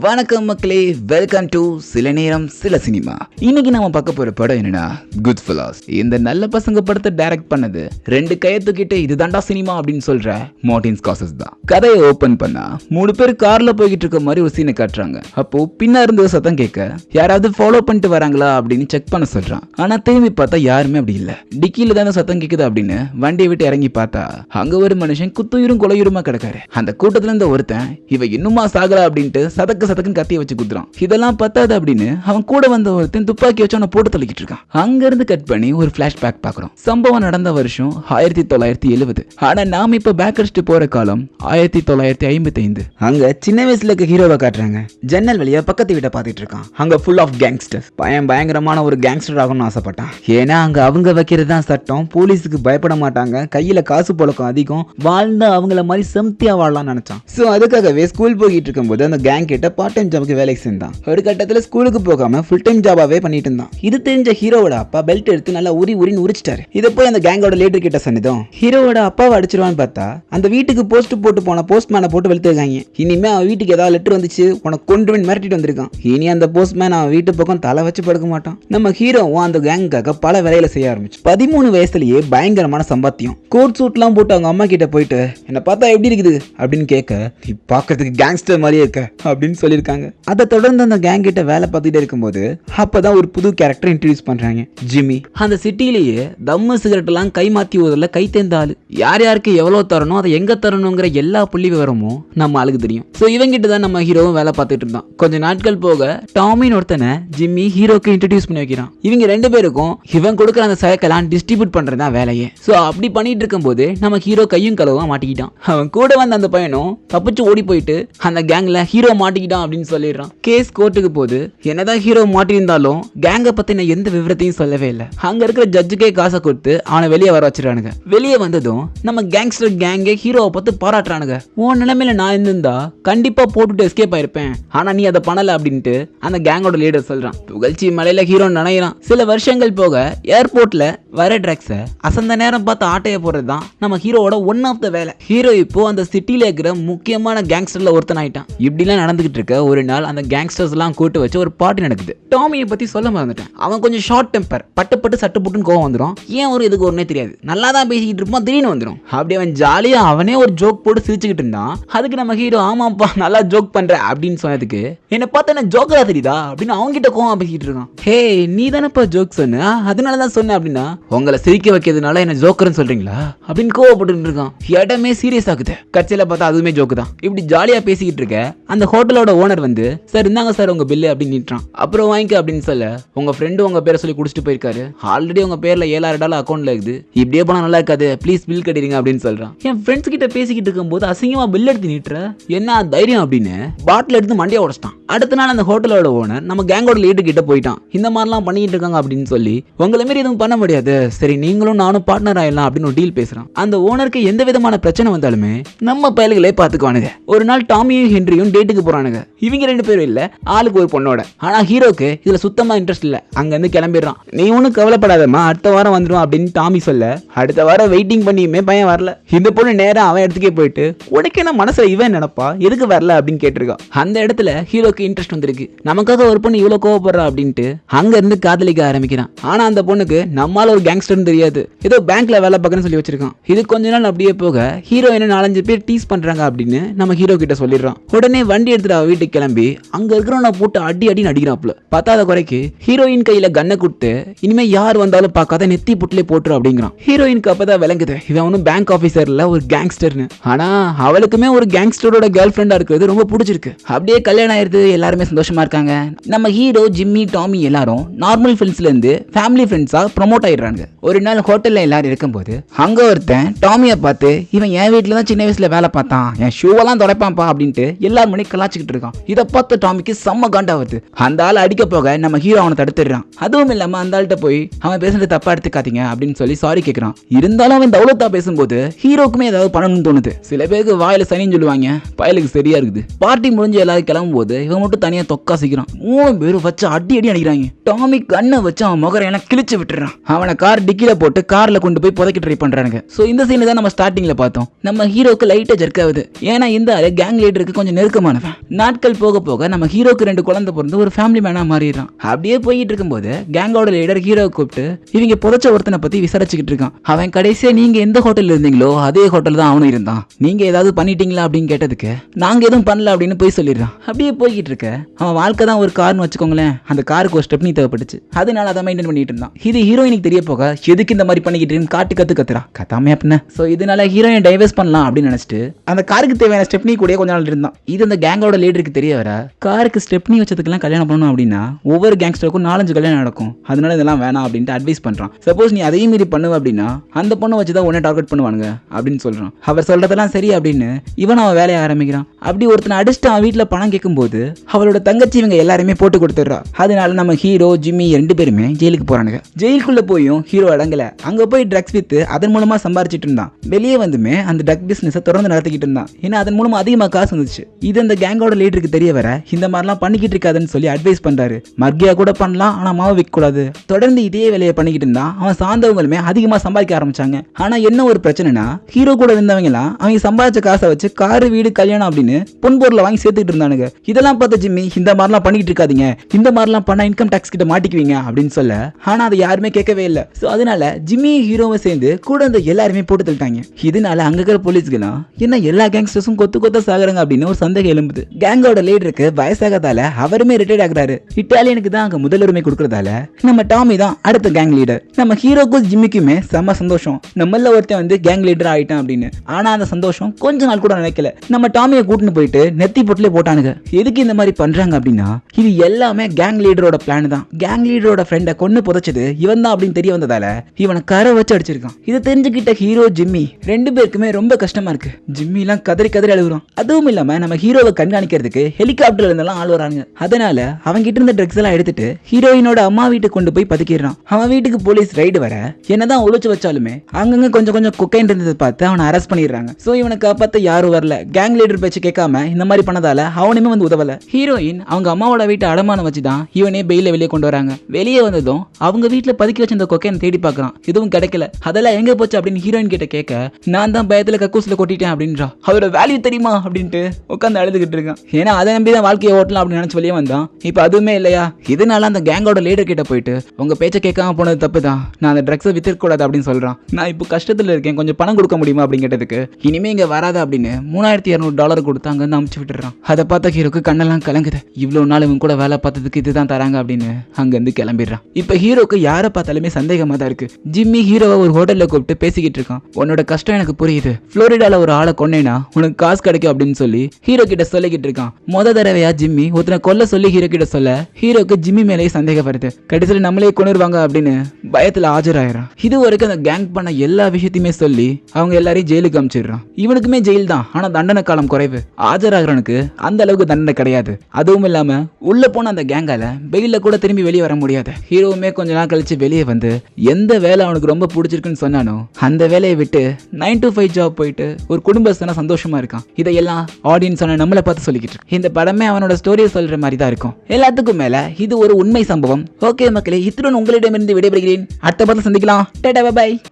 வணக்கம் மக்களே welcome to சில நேரம் சில சினிமா. இன்னைக்கு நம்ம பார்க்க போற படம் என்னன்னா குட் ஃபிலாஸ் இந்த நல்ல பசங்க படத்தை டைரக்ட் பண்ணது ரெண்டு கையத்துக்கிட்ட இதுதான்டா சினிமா அப்படின்னு சொல்ற மார்டின்ஸ் காசஸ் தான். கதையை ஓபன் பண்ணா மூணு பேர் கார்ல போய்கிட்டு இருக்க மாதிரி ஒரு சீனை காட்டுறாங்க. அப்போ பின்னா இருந்து ஒரு சத்தம் கேட்க யாராவது ஃபாலோ பண்ணிட்டு வராங்களா? அப்படின்னு செக் பண்ண சொல்றான். ஆனா திரும்பி பார்த்தா யாருமே அப்படி இல்ல. டிக்கில தான் சத்தம் கேக்குது அப்படின்னு வண்டியை விட்டு இறங்கி பார்த்தா அங்க ஒரு மனுஷன் குத்துயிரும் கொலையுருமா கிடக்காரு. அந்த கூட்டத்துல இருந்த ஒருத்தன் இவ இன்னுமா சாகல? அப்படின்ட்டு சதக்க சதக்குன்னு கத்திய வச்சு குத்துறான். இதெல்லாம் பத்தாது அப்படின்னு அவன் கூட வந்த ஒருத்தன் துப்பாக்கி வச்சு அவனை போட்டு தள்ளிக்கிட்டு இருக்கான். அங்க இருந்து கட் பண்ணி ஒரு பேக் பாக்குறோம் சம்பவம் நடந்த வருஷம் ஆயிரத்தி தொள்ளாயிரத்தி எழுபது ஆனா நாம இப்ப பேக் அடிச்சுட்டு போற காலம் ஆயிரத்தி தொள்ளாயிரத்தி ஐம்பத்தி ஐந்து அங்க சின்ன வயசுல இருக்க ஹீரோவை காட்டுறாங்க. ஜன்னல் வழியா பக்கத்து வீட்டை பார்த்துட்டு இருக்கான். அங்க ஃபுல் ஆஃப் கேங்ஸ்டர் பையன் பயங்கரமான ஒரு கேங்ஸ்டர் ஆகணும்னு ஆசைப்பட்டான். ஏன்னா அங்க அவங்க வைக்கிறது தான் சட்டம். போலீஸுக்கு பயப்பட மாட்டாங்க. கையில காசு புழக்கம் அதிகம். வாழ்ந்து அவங்கள மாதிரி செம்தியா வாழலாம்னு நினைச்சான். ஸோ அதுக்காகவே ஸ்கூல் போய்கிட்டு இருக்கும்போது அந்த கேங் கிட்ட பார்ட் டைம் ஜாபுக்கு வேலைக்கு சேர்ந்தான். ஒரு கட்டத்தில் ஸ்கூலுக்கு போகாம ஃபுல் டைம் ஜாபாவே பண்ணிட்டு இருந்தான். இது தெரிஞ்ச ஹீரோவோட அப்பா பெல்ட் எடுத்து நல்லா உரி உரின்னு உரிச்சிட்டாரு. இதை போய் அந்த கேங்கோட லீடர் கிட்ட சொன்னதும் ஹீரோவோட அப்பாவை அடிச்சிருவான்னு பார்த்தா அந்த வீட்டுக்கு போஸ்ட் போட்டு போன போஸ்ட்மேனை போட்டு வெளுத்துருக்காங்க. இனிமே அவன் வீட்டுக்கு ஏதாவது லெட்டர் வந்துச்சு உனக்கு கொண்டு வந்து மிரட்டிட்டு வந்திருக்கான். இனி அந்த போஸ்ட்மேன் அவன் வீட்டு பக்கம் தலை வச்சு படுக்க மாட்டான். நம்ம ஹீரோவும் அந்த கேங்குக்காக பல வேலையில செய்ய ஆரம்பிச்சு. பதிமூணு வயசுலயே பயங்கரமான சம்பாத்தியம். கோட் சூட்லாம் போட்டு அவங்க அம்மா கிட்ட போயிட்டு என்னை பார்த்தா எப்படி இருக்குது? அப்படின்னு கேட்க நீ பார்க்கறதுக்கு கேங்ஸ்டர் மாதிரியே இருக்க. அப்படின்னு சொல்லியிருக்காங்க. அதை தொடர்ந்து அந்த கேங் கிட்ட வேலை பார்த்துட்டே இருக்கும்போது அப்பதான் ஒரு புது கேரக்டர் இன்ட்ரடியூஸ் பண்றாங்க. ஜிம்மி. அந்த சிட்டிலேயே தம்மு சிகரெட் எல்லாம் கை மாத்தி ஊதல கை தேர்ந்த ஆளு. யார் யாருக்கு எவ்வளவு தரணும் அதை எங்க தரணுங்கிற எல்லா புள்ளி விவரமும் நம்ம ஆளுக்கு தெரியும். ஸோ இவங்கிட்ட தான் நம்ம ஹீரோவும் வேலை பார்த்துட்டு இருந்தான். கொஞ்ச நாட்கள் போக டாமின்னு ஒருத்தனை ஜிம்மி ஹீரோக்கு இன்ட்ரடியூஸ் பண்ணி வைக்கிறான். இவங்க ரெண்டு பேருக்கும் இவன் கொடுக்குற அந்த சரக்கெல்லாம் டிஸ்ட்ரிபியூட் பண்றது தான் வேலையே. ஸோ அப்படி பண்ணிட்டு இருக்கும்போது நம்ம ஹீரோ கையும் களவா மாட்டிக்கிட்டான். அவன் கூட வந்த அந்த பையனும் தப்பிச்சு ஓடி போயிட்டு அந்த கேங்ல ஹீரோ மாட்டிக்கிட்டான். அப்படின்னு சொல்லிடுறான். கேஸ் கோர்ட்டுக்கு போகுது என்னதான் ஹீரோ மாட்டியிருந்தாலும் கேங்கை பத்தின எந்த விவரத்தையும் சொல்லவே இல்லை. அங்க இருக்கிற ஜட்ஜுக்கே காசை கொடுத்து அவனை வெளியே வர வச்சிருக்கானுங்க வெளியே வந்ததும் நம்ம கேங்ஸ்டர் கேங்கே ஹீரோவை பார்த்து பாராட்டுறானுங்க. உன் நிலைமையில நான் இருந்திருந்தா கண்டிப்பா போட்டுட்டு எஸ்கேப் ஆயிருப்பேன். ஆனா நீ அதை பண்ணல அப்படின்ட்டு அந்த கேங்கோட லீடர் சொல்றான். புகழ்ச்சி மலையில ஹீரோ நினைக்கிறான். சில வருஷங்கள் போக ஏர்போர்ட்ல வர ட்ரக்ஸை அசந்த நேரம் பார்த்து ஆட்டைய போடுறது தான் நம்ம ஹீரோவோட ஒன் ஆஃப் த வேலை. ஹீரோ இப்போ அந்த சிட்டில இருக்கிற முக்கியமான கேங்ஸ்டர்ல ஒருத்தன் ஆயிட்டான் இப்படிலாம் நடந்துகிட்டு இருக்க ஒரு நாள் அந்த கேங்ஸ்டர்ஸ்லாம் கூட்டு வச்சு ஒரு பார்ட்டி நடக்குது. டாமியை பற்றி சொல்ல மறந்துட்டேன். அவன் கொஞ்சம் ஷார்ட் டெம்பர் பட்டு பட்டு சட்டு புட்டுன்னு கோவம் வந்துடும் ஏன் ஒரு இதுக்கு ஒன்றே தெரியாது? நல்லா தான் பேசிக்கிட்டு இருப்பான் திடீர்னு வந்துடும் அப்படி அவன் ஜாலியாக அவனே ஒரு ஜோக் போட்டு சிரிச்சுக்கிட்டு இருந்தான். அதுக்கு நம்ம ஹீரோ ஆமாப்பா நல்லா ஜோக் பண்ணுற அப்படின்னு சொன்னதுக்கு என்னை பார்த்து என்ன ஜோக்கரா தெரியுதா? அப்படின்னு அவங்ககிட்ட கோவம் பேசிக்கிட்டு இருக்கான். ஹே நீ தானேப்பா ஜோக் சொன்ன? அதனால தான் சொன்னேன் அப்படின்னா உங்களை சிரிக்க வைக்கிறதுனால என்ன ஜோக்கர்னு சொல்கிறீங்களா அப்படின்னு கோவப்பட்டு இருக்கான். இடமே சீரியஸ் ஆகுது கட்சியில் பார்த்தா அதுவுமே ஜோக்கு தான். இப்படி ஜாலியாக பேசிக்கிட்டு இருக்க அந்த ஹோட்டலோட ஓனர் வந்து சார் இந்தாங்க சார் உங்க பில்லு அப்படின்னு நீட்டுறான் அப்புறம் வாங்கிக்க அப்படின்னு சொல்ல உங்க ஃப்ரெண்டு உங்க பேரை சொல்லி குடிச்சிட்டு போயிருக்காரு. ஆல்ரெடி உங்க பேர்ல ஏழாயிரம் டாலர் அக்கௌண்ட்ல இருக்குது. இப்படியே போனா நல்லா இருக்காது ப்ளீஸ் பில் கட்டிடுங்க அப்படின்னு சொல்றான். என் ஃப்ரெண்ட்ஸ் கிட்ட பேசிக்கிட்டு இருக்கும்போது அசிங்கமா பில் எடுத்து நீட்டுற என்ன தைரியம்? அப்படின்னு பாட்டில் எடுத்து மண்டியை உடச்சிட்டான். அடுத்த நாள் அந்த ஹோட்டலோட ஓனர் நம்ம கேங்கோட லீடர் கிட்ட போயிட்டான். இந்த மாதிரிலாம் பண்ணிட்டு இருக்காங்க அப்படின்னு சொல்லி உங்களை மாரி எதுவும் பண்ண முடியாது. சரி நீங்களும் நானும் பார்ட்னர் ஆயிடலாம் அப்படின்னு ஒரு டீல் பேசுறான். அந்த ஓனருக்கு எந்த விதமான பிரச்சனை வந்தாலுமே நம்ம பயல்களே பார்த்துக்குவானுங்க. ஒரு நாள் டாமியும் ஹென்ரியும் டேட்டுக்கு போறானுங்க. இவங்க ரெண்டு பேரும் இல்ல. ஆளுக்கு ஒரு பொண்ணோட. ஆனா ஹீரோக்கு இதுல சுத்தமா இன்ட்ரெஸ்ட் இல்ல. அங்க இருந்து கிளம்பிடுறான். நீ ஒன்றும் கவலைப்படாதம்மா. அடுத்த வாரம் வந்துடும் அப்படின்னு டாமி சொல்ல. அடுத்த வாரம் வெயிட்டிங் பண்ணியுமே பையன் வரல. இந்த பொண்ணு நேரா அவன் இடத்துக்கே போயிட்டு உனக்கு என்ன மனசுல இவன் நினைப்பா? எதுக்கு வரல? அப்படின்னு கேட்டிருக்கான். அந்த இடத்துல ஹீரோக்கு இன்ட்ரெஸ்ட் வந்திருக்கு. நமக்காக ஒரு பொண்ணு இவ்வளவு கோவப்படுறா? அப்படின்ட்டு அங்க இருந்து காதலிக்க ஆரம்பிக்கிறான். ஆனா அந்த பொண்ணுக்கு நம்மால ஒரு கேங்ஸ்டர்னு தெரியாது. ஏதோ பேங்க்ல வேலை பார்க்கணும்னு சொல்லி வச்சிருக்கான். இது கொஞ்ச நாள் அப்படியே போக ஹீரோ என்ன நாலஞ்சு பேர் டீஸ் பண்றாங்க அப்படின்னு நம்ம ஹீரோ கிட்ட சொல்லிடுறான். உடனே வண்டி எடுத்துட்டு வீட்டுக்கு கிளம்பி அங்கே இருக்கிறவனை போட்டு அடி அடி நடிக்கிறாப்புல பத்தாத குறைக்கு ஹீரோயின் கையில் கண்ணை கொடுத்து இனிமேல் யார் வந்தாலும் பார்க்காத நெத்தி புட்டிலே போட்டுரு அப்படிங்கிறான். ஹீரோயினுக்கு அப்பதான் விளங்குது இவன் ஒன்றும் பேங்க் ஆஃபீஸரில் ஒரு கேங்ஸ்டர்னு ஆனா அவளுக்குமே ஒரு கேங்ஸ்டரோட கேர்ள் ஃப்ரெண்டாக இருக்கிறது ரொம்ப பிடிச்சிருக்கு. அப்படியே கல்யாணம் ஆயிருது எல்லாருமே சந்தோஷமா இருக்காங்க. நம்ம ஹீரோ ஜிம்மி டாமி எல்லாரும் நார்மல் ஃப்ரெண்ட்ஸ்லேருந்து ஃபேமிலி ஃப்ரெண்ட்ஸாக ப்ரொமோட் ஆயிடுறாங்க ஒரு நாள் ஹோட்டலில் எல்லாரும் இருக்கும்போது அங்கே ஒருத்தன் டாமியை பார்த்து இவன் என் வீட்டில் தான் சின்ன வயசில் வேலை பார்த்தான் என் ஷூவெல்லாம் துடைப்பான்ப்பா அப்படின்ட்டு எல்லாரும் மணி கலாச்சிக்கிட்டு இருக்கான். இதை பார்த்து டாமிக்கு செம்ம காண்டா வருது அந்த ஆள் அடிக்க போக நம்ம ஹீரோ அவனை தடுத்துடுறான். அதுவும் இல்லாம அந்த ஆள்கிட்ட போய் அவன் பேசுறது தப்பா எடுத்துக்காதீங்க அப்படின்னு சொல்லி சாரி கேட்கறான் இருந்தாலும் அவன் தௌலத்தா பேசும்போது ஹீரோக்குமே ஏதாவது பண்ணணும்னு தோணுது. சில பேருக்கு வாயில சனின்னு சொல்லுவாங்க பயலுக்கு சரியா இருக்குது. பார்ட்டி முடிஞ்சு எல்லாரும் கிளம்பும் போது இவன் மட்டும் தனியா தொக்கா சிக்கிறான். மூணு பேரும் வச்சு அடி அடி அடிக்கிறாங்க. டாமி கண்ணை வச்சு அவன் முகரை எல்லாம் கிழிச்சு விட்டுறான். அவனை கார் டிக்கில போட்டு கார்ல கொண்டு போய் புதைக்க ட்ரை பண்றாங்க சோ இந்த சீன் தான் நம்ம ஸ்டார்டிங்ல பார்த்தோம். நம்ம ஹீரோக்கு லைட்டா ஜெர்க் ஆகுது. ஏன்னா இந்த கேங் லீடருக்கு கொஞ்சம் நெருக்கமானவன். நாட்கள் போக போக நம்ம ஹீரோக்கு ரெண்டு குழந்தை பிறந்து ஒரு ஃபேமிலி மேனாக மாறிடுறான். அப்படியே போயிட்டு இருக்கும்போது கேங்கோட லீடர் ஹீரோவை கூப்பிட்டு இவங்க புதைச்ச ஒருத்தனை பற்றி விசாரிச்சுக்கிட்டு இருக்கான். அவன் கடைசியா நீங்க எந்த ஹோட்டலில் இருந்தீங்களோ அதே ஹோட்டல் தான் அவனும் இருந்தான். நீங்க ஏதாவது பண்ணிட்டீங்களா அப்படின்னு கேட்டதுக்கு நாங்க எதுவும் பண்ணல அப்படின்னு போய் சொல்லிடுறான். அப்படியே போய்கிட்டு இருக்க அவன் வாழ்க்கை தான் ஒரு கார்னு வச்சுக்கோங்களேன். அந்த காருக்கு ஒரு ஸ்டெப்னி தேவைப்பட்டுச்சு. அதனால அதை மெயின்டைன் பண்ணிட்டு இருந்தான். இது ஹீரோயினுக்கு தெரிய போக எதுக்கு இந்த மாதிரி பண்ணிக்கிட்டு காட்டு கத்து கத்துறா கத்தாமே அப்படின்னா ஸோ இதனால ஹீரோயின் டைவர்ஸ் பண்ணலாம் அப்படின்னு நினைச்சிட்டு அந்த காருக்கு தேவையான ஸ்டெப்னி கூட கொஞ்ச நாள் இருந்தான். இது அந்த கேங்கோட லீடருக்கு தெரிய வர காருக்கு ஸ்டெப்னி வச்சதுக்கெல்லாம் கல்யாணம் பண்ணணும் அப்படின்னா ஒவ்வொரு கேங்ஸ்டருக்கும் நாலஞ்சு கல்யாணம் நடக்கும். அதனால இதெல்லாம் வேணாம் அப்படின்ட்டு அட்வைஸ் பண்றான். சப்போஸ் நீ அதையும் மீறி பண்ணுவ அப்படின்னா அந்த பொண்ணை வச்சு தான் உடனே டார்கெட் பண்ணுவானுங்க அப்படின்னு சொல்றான். அவர் சொல்றதெல்லாம் சரி அப்படின்னு இவன் அவன் வேலையை ஆரம்பிக்கிறான். அப்படி ஒருத்தனை அடிச்சுட்டு அவன் வீட்டில் பணம் கேட்கும்போது அவளோட தங்கச்சி இவங்க எல்லாருமே போட்டு கொடுத்துட்றா. அதனால நம்ம ஹீரோ ஜிம்மி ரெண்டு பேருமே ஜெயிலுக்கு போறானுங்க. ஜெயிலுக்குள்ள போயும் ஹீரோ அடங்கலை. அங்க போய் ட்ரக்ஸ் வித்து அதன் மூலமா சம்பாரிச்சிட்டு இருந்தான். வெளியே வந்துமே அந்த ட்ரக் பிசினஸை தொடர்ந்து நடத்திக்கிட்டு இருந்தான். ஏன்னா அதன் மூலமா அதிகமா காசு வந்துச்சு. இது அந்த கேங்கோட லீடருக்கு தெரிய வர. இந்த மாதிரிலாம் பண்ணிக்கிட்டு இருக்காதுன்னு சொல்லி அட்வைஸ் பண்றாரு. மர்கியா கூட பண்ணலாம் ஆனா மாவு விற்க கூடாது. தொடர்ந்து இதே வேலையை பண்ணிக்கிட்டு இருந்தா அவன் சார்ந்தவங்களுமே அதிகமா சம்பாதிக்க ஆரம்பிச்சாங்க. ஆனா என்ன ஒரு பிரச்சனைனா ஹீரோ கூட இருந்தவங்க எல்லாம் அவங்க சம்பாதிச்ச காசை வச்சு காரு வீடு கல்யாணம் அப்படின்னு பொன்பொருளை வாங்கி சேர்த்துக்கிட்டு இருந்தானுங்க. இதெல்லாம் பார்த்த ஜிம்மி இந்த மாதிரிலாம் பண்ணிக்கிட்டு இருக்காதீங்க. இந்த மாதிரிலாம் பண்ணா இன்கம் டாக்ஸ் கிட்ட மாட்டிக்குவீங்க அப்படின்னு சொல்ல ஆனா அதை யாருமே கேட்கவே இல்லை. ஸோ அதனால ஜிம்மி ஹீரோவை சேர்ந்து கூட இருந்த எல்லாருமே போட்டு தள்ளிட்டாங்க. இதனால அங்க இருக்கிற போலீஸ்கெல்லாம் என்ன எல்லா கேங்ஸ்டர்ஸும் கொத்து கொத்த சாகுறாங்க அப்படின்னு ஒரு சந்தேகம் எழும்புது. கேங்கோட லீடருக்கு வயசாகதால அவருமே ரிட்டையர்ட் ஆகுறாரு. இட்டாலியனுக்கு தான் அங்க முதலுரிமை கொடுக்கறதால நம்ம டாமி தான் அடுத்த கேங் லீடர் நம்ம ஹீரோக்கும் ஜிம்மிக்குமே செம்ம சந்தோஷம். நம்மள ஒருத்தன் வந்து கேங் லீடர் ஆயிட்டான் அப்படின்னு. ஆனா அந்த சந்தோஷம் கொஞ்ச நாள் கூட நினைக்கல. நம்ம டாமியை கூட்டின்னு போயிட்டு நெத்தி பொட்டிலே போட்டானுங்க. எதுக்கு இந்த மாதிரி பண்றாங்க அப்படின்னா இது எல்லாமே கேங் லீடரோட பிளான் தான். கேங் லீடரோட ஃப்ரெண்டை கொண்டு புதைச்சது இவன் தான் அப்படின்னு தெரிய வந்ததால இவனை கரை வச்சு அடிச்சிருக்கான். இதை தெரிஞ்சுக்கிட்ட ஹீரோ ஜிம்மி ரெண்டு பேருக்குமே ரொம்ப கஷ்டமா இருக்கு. ஜிம்மி எல்லாம் கதறி கதறி அழுகுறோம் அதுவும் இல்லாம நம்ம ஹீரோவை அடிக்கிறதுக்கு ஹெலிகாப்டர்ல இருந்தெல்லாம் ஆள் வராங்க அதனால அவங்க கிட்ட இருந்த ட்ரக்ஸ் எல்லாம் எடுத்துட்டு ஹீரோயினோட அம்மா வீட்டுக்கு கொண்டு போய் பதுக்கிடுறான். அவன் வீட்டுக்கு போலீஸ் ரைடு வர என்னதான் ஒழிச்சு வச்சாலுமே அங்கங்க கொஞ்சம் கொஞ்சம் கொக்கைன் இருந்ததை பார்த்து அவனை அரெஸ்ட் பண்ணிடுறாங்க. சோ இவனை காப்பாத்த யாரும் வரல. கேங் லீடர் பேச்சு கேட்காம இந்த மாதிரி பண்ணதால அவனுமே வந்து உதவல. ஹீரோயின் அவங்க அம்மாவோட வீட்டை அடமானம் வச்சுதான் இவனே பெயில வெளியே கொண்டு வராங்க. வெளியே வந்ததும் அவங்க வீட்டுல பதுக்கி வச்சிருந்த கொக்கைன் தேடி பார்க்குறான். எதுவும் கிடைக்கல. அதெல்லாம் எங்க போச்சு அப்படின்னு ஹீரோயின் கிட்ட கேட்க நான் தான் பயத்துல கக்கூஸ்ல கொட்டிட்டேன் அப்படின்றா. அவரோட வேல்யூ தெரியுமா? அப்படின்ட்டு உட்காந்து அழுதுகிட்டு இருக்கான். ஏன்னா அதை நம்பி தான் வாழ்க்கையை ஓட்டலாம் அப்படின்னு நினச்சி வெளியே வந்தான். இப்போ அதுவுமே இல்லையா? இதனால அந்த கேங்கோட லீடர் கிட்ட போயிட்டு உங்கள் பேச்சை கேட்காம போனது தப்பு தான் நான் அந்த ட்ரக்ஸை வித்திருக்கூடாது அப்படின்னு சொல்கிறான் நான் இப்போ கஷ்டத்தில் இருக்கேன். கொஞ்சம் பணம் கொடுக்க முடியுமா அப்படின்னு கேட்டதுக்கு இனிமே இங்கே வராது அப்படின்னு மூணாயிரத்தி இரநூறு டாலர் கொடுத்து அங்கேருந்து அமுச்சு விட்டுறான் அதை பார்த்த ஹீரோக்கு கண்ணெல்லாம் கலங்குது. இவ்வளோ நாள் இவங்க கூட வேலை பார்த்ததுக்கு இதுதான் தராங்க அப்படின்னு அங்கேருந்து கிளம்பிடுறான். இப்போ ஹீரோக்கு யாரை பார்த்தாலுமே சந்தேகமாக தான் இருக்குது ஜிம்மி ஹீரோவை ஒரு ஹோட்டலில் கூப்பிட்டு பேசிக்கிட்டு இருக்கான். உன்னோட கஷ்டம் எனக்கு புரியுது. ஃப்ளோரிடாவில் ஒரு ஆளை கொண்டேனா உனக்கு காசு கிடைக்கும் அப்படின்னு சொல்லி ஹீரோ கிட்ட சொல்லிக்கிட்டு இருக்கான் மொத தடவையா ஜிம்மி? ஒருத்தனை கொல்ல சொல்லி ஹீரோ கிட்ட சொல்ல ஹீரோக்கு ஜிம்மி மேலேயே சந்தேகம் வருது கடைசியில் நம்மளே கொண்டுருவாங்க அப்படின்னு பயத்துல ஆஜராயிரான் இது வரைக்கும் அந்த கேங் பண்ண எல்லா விஷயத்தையுமே சொல்லி அவங்க எல்லாரையும் ஜெயிலுக்கு அமிச்சிடுறான். இவனுக்குமே ஜெயில் தான் ஆனா தண்டனை காலம் குறைவு. ஆஜராகிறவனுக்கு அந்த அளவுக்கு தண்டனை கிடையாது. அதுவும் இல்லாம உள்ள போன அந்த கேங்கால வெயில கூட திரும்பி வெளியே வர முடியாது. ஹீரோவுமே கொஞ்ச நாள் கழிச்சு வெளியே வந்து எந்த வேலை அவனுக்கு ரொம்ப பிடிச்சிருக்குன்னு சொன்னானோ அந்த வேலையை விட்டு நைன் டு ஃபைவ் ஜாப் போயிட்டு ஒரு குடும்பஸ்தனா சந்தோஷமா இருக்கான். இதையெல்லாம் ஆடியன்ஸ் நம்மளை பார்த்து சொல்லி சொல்லிக்கிட்டு இருக்கு. இந்த படமே அவனோட ஸ்டோரியை சொல்ற மாதிரி தான் இருக்கும். எல்லாத்துக்கும் மேல இது ஒரு உண்மை சம்பவம். ஓகே மக்களே இத்துடன் உங்களிடமிருந்து விடைபெறுகிறேன். அடுத்த படத்தை சந்திக்கலாம். டேட்டா பாய்